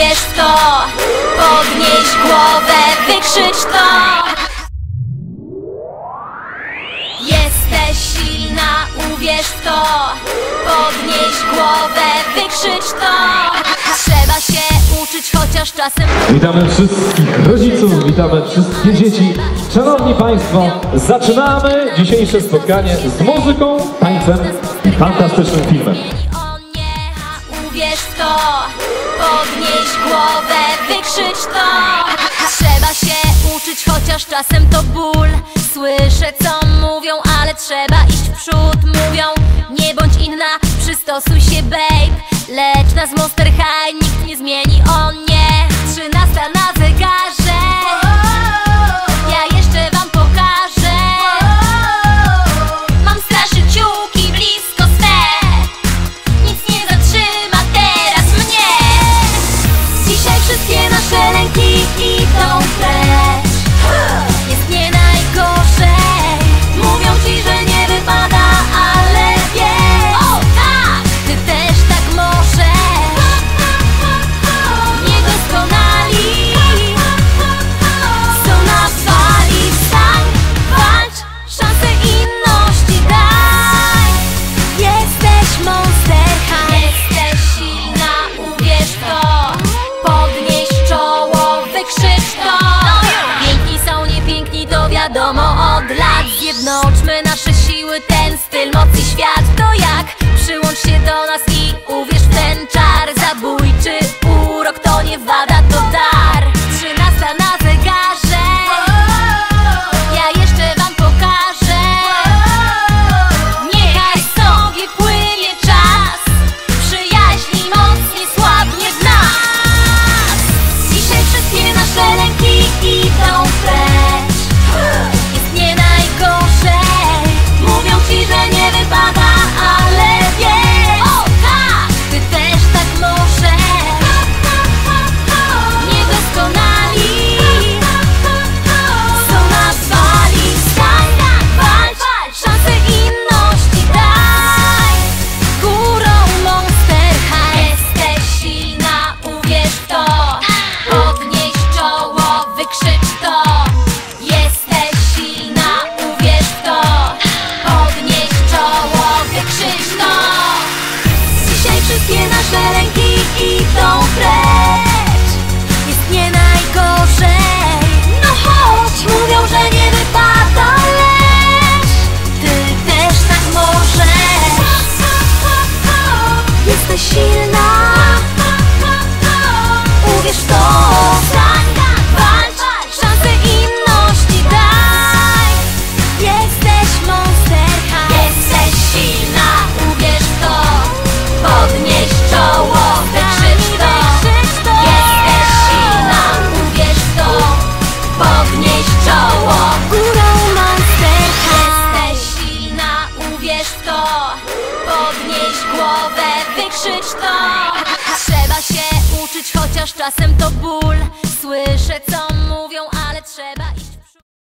uwierz w to? Podnieś głowę, wykrzycz to. Jesteś silna, uwierz to. Podnieś głowę, wykrzycz to. Trzeba się uczyć, chociaż czasem. Witamy wszystkich rodziców, witamy wszystkie dzieci. Szanowni Państwo, zaczynamy dzisiejsze spotkanie z muzyką, tańcem i fantastycznym filmem. Podnieś głowę, wykrzycz to. Trzeba się uczyć, chociaż czasem to ból. Słyszę co mówią, ale trzeba iść w przód. Mówią, nie bądź inna, przystosuj się babe. Lecz nas Monster High nikt nie zmieni, o nie świat To jak? Przyłącz się do nas i uwierz w ten czar. Zabójczy urok to nie wada, to dar. Trzynasta na zegarze. Ja jeszcze wam pokażę. Niechaj sobie płynie czas. Przyjaźni mocniej słabnie w nas. Dzisiaj wszystkie nasze lęki idą precz wykrzycz to. Trzeba się uczyć, chociaż czasem to ból